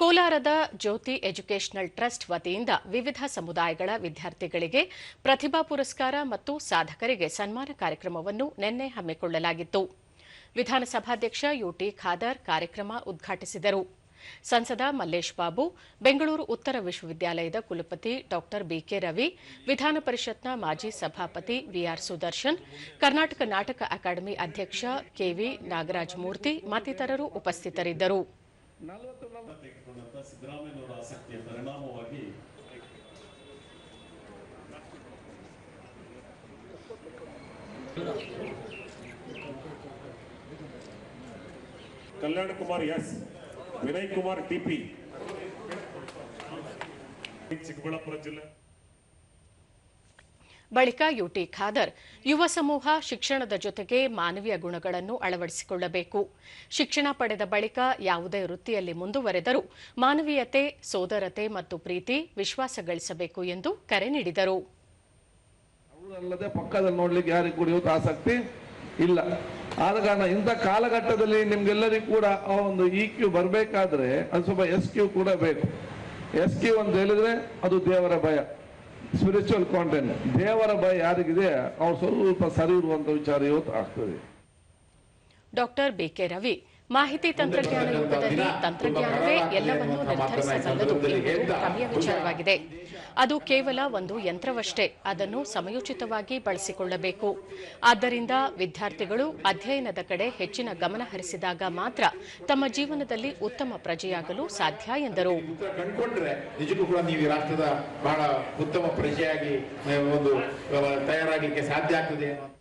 ಕೋಲಾರದ ಜ್ಯೋತಿ educational trust ವತಿಯಿಂದ ವಿವಿಧ ಸಮುದಾಯಗಳ ವಿದ್ಯಾರ್ಥಿಗಳಿಗೆ ಪ್ರತಿಭಾ ಪುರಸ್ಕಾರ ಮತ್ತು ಸಾಧಕರಿಗೆ ಸನ್ಮಾನ ಕಾರ್ಯಕ್ರಮವನ್ನು ನಿನ್ನೆ ಹಮ್ಮಿಕೊಳ್ಳಲಾಗಿತ್ತು. ವಿಧಾನಸಭಾಧ್ಯಕ್ಷ ಯುಟಿ ಖಾದರ್ ಕಾರ್ಯಕ್ರಮ ಉದ್ಘಾಟಿಸಿದರು. ಸಂಸದ ಮಲ್ಲೇಶ್ ಬಾಬು, ಬೆಂಗಳೂರು ಉತ್ತರ ವಿಶ್ವವಿದ್ಯಾಲಯದ ಕುಲಪತಿ ಡಾ ಬಿಕೆ ರವಿ, ವಿಧಾನ ಪರಿಷತ್ನ ಮಾಜಿ ಸಭಾಪತಿ ವಿಆರ್ ಸುದರ್ಶನ್, ಕರ್ನಾಟಕ ನಾಟಕ ಅಕಾಡೆಮಿ ಅಧ್ಯಕ್ಷ ಕೆವಿ ನಾಗರಾಜ್ ಮೂರ್ತಿ ಮತ್ತಿತರರು ಉಪಸ್ಥಿತರಿದ್ದರು. ತೆಗೆದುಕೊಂಡಂತ ಸಿದ್ದರಾಮಯ್ಯನವರ ಆಸಕ್ತಿಯ ಪರಿಣಾಮವಾಗಿ Kalyan Kumar S. Vinay Kumar T P Chikkaballapur ಜಿಲ್ಲೆ. ಬಳಿಕ ಯುಟಿ ಖಾದರ್, ಯುವ ಸಮೂಹ ಶಿಕ್ಷಣದ ಜೊತೆಗೆ ಮಾನವೀಯ ಗುಣಗಳನ್ನು ಅಳವಡಿಸಿಕೊಳ್ಳಬೇಕು. ಶಿಕ್ಷಣ ಪಡೆದ ಬಳಿಕ ಯಾವುದೇ ವೃತ್ತಿಯಲ್ಲಿ ಮುಂದುವರೆದರೂ ಮಾನವೀಯತೆ, ಸೋದರತೆ ಮತ್ತು ಪ್ರೀತಿ ವಿಶ್ವಾಸ ಗಳಿಸಬೇಕು ಎಂದು ಕರೆ ನೀಡಿದರು. ನೋಡ್ಲಿಕ್ಕೆ ಯಾರಿಗೂ ಆಸಕ್ತಿ ಇಲ್ಲ. ಆದ ಕಾರಣ ಇಂಥ ಕಾಲಘಟ್ಟದಲ್ಲಿ ನಿಮ್ಗೆಲ್ಲರಿಗೂ ಕೂಡ ಆ ಒಂದು ಇ ಕ್ಯೂ ಬರಬೇಕಾದ್ರೆ ಅದು ಸ್ವಲ್ಪ ಎಸ್ ಕ್ಯೂ ಕೂಡ ಬೇಕು. ಎಸ್ ಕ್ಯೂ ಅಂತ ಹೇಳಿದ್ರೆ ಅದು ದೇವರ ಭಯ. ಸ್ಪಿರಿಚುವಲ್ ಕಾಂಟೆಂಟ್ ದೇವರ ಭಯ ಯಾರಿಗಿದೆ? ಅವ್ರು ಸ್ವಲ್ಪ ಸರಿ ಇರುವಂತ ವಿಚಾರ ಇವತ್ತು ಆಗ್ತದೆ. Doctor B K Ravi. ಮಾಹಿತಿ ತಂತ್ರಜ್ಞಾನ ಯುಗದಲ್ಲಿ ತಂತ್ರಜ್ಞಾನವೇ ಎಲ್ಲವನ್ನೂ ನಿರ್ಧರಿಸಬಲ್ಲದು ಎಂಬುದು ರವಿಯ ವಿಚಾರವಾಗಿದೆ. ಅದು ಕೇವಲ ಒಂದು ಯಂತ್ರವಷ್ಟೇ, ಅದನ್ನು ಸಮಯೋಚಿತವಾಗಿ ಬಳಸಿಕೊಳ್ಳಬೇಕು. ಆದ್ದರಿಂದ ವಿದ್ಯಾರ್ಥಿಗಳು ಅಧ್ಯಯನದ ಕಡೆ ಹೆಚ್ಚಿನ ಗಮನ ಹರಿಸಿದಾಗ ಮಾತ್ರ ತಮ್ಮ ಜೀವನದಲ್ಲಿ ಉತ್ತಮ ಪ್ರಜೆಯಾಗಲು ಸಾಧ್ಯ ಎಂದರು. ಉತ್ತಮ ಪ್ರಜೆಯಾಗಿ ಸಾಧ್ಯ ಆಗ್ತದೆ